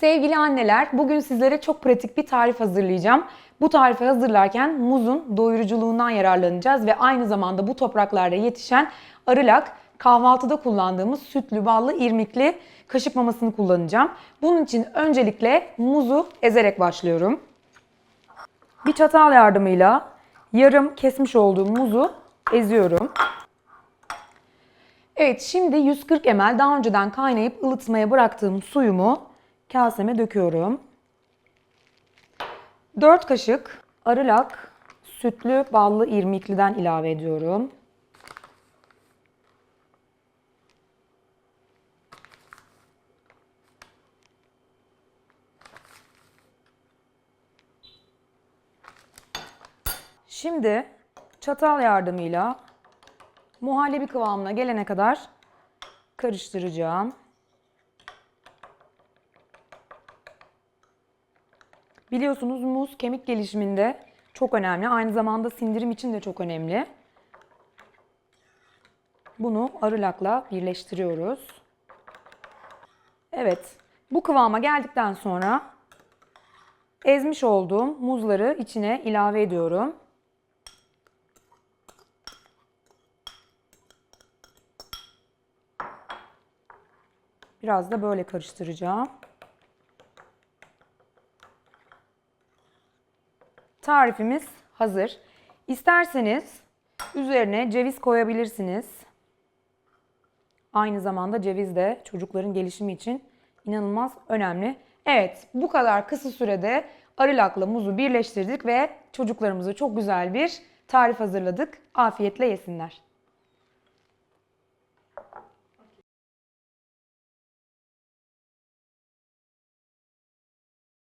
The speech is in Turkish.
Sevgili anneler, bugün sizlere çok pratik bir tarif hazırlayacağım. Bu tarifi hazırlarken muzun doyuruculuğundan yararlanacağız ve aynı zamanda bu topraklarda yetişen arılak, kahvaltıda kullandığımız sütlü, ballı, irmikli kaşık mamasını kullanacağım. Bunun için öncelikle muzu ezerek başlıyorum. Bir çatal yardımıyla yarım kesmiş olduğum muzu eziyorum. Evet şimdi 140 ml daha önceden kaynayıp ılıtmaya bıraktığım suyumu kaseme döküyorum. 4 kaşık arılak sütlü ballı irmikliden ilave ediyorum. Şimdi çatal yardımıyla muhallebi kıvamına gelene kadar karıştıracağım. Biliyorsunuz muz kemik gelişiminde çok önemli. Aynı zamanda sindirim için de çok önemli. Bunu arılakla birleştiriyoruz. Evet, bu kıvama geldikten sonra ezmiş olduğum muzları içine ilave ediyorum. Biraz da böyle karıştıracağım. Tarifimiz hazır. İsterseniz üzerine ceviz koyabilirsiniz. Aynı zamanda ceviz de çocukların gelişimi için inanılmaz önemli. Evet, bu kadar kısa sürede arılakla muzu birleştirdik ve çocuklarımıza çok güzel bir tarif hazırladık. Afiyetle yesinler.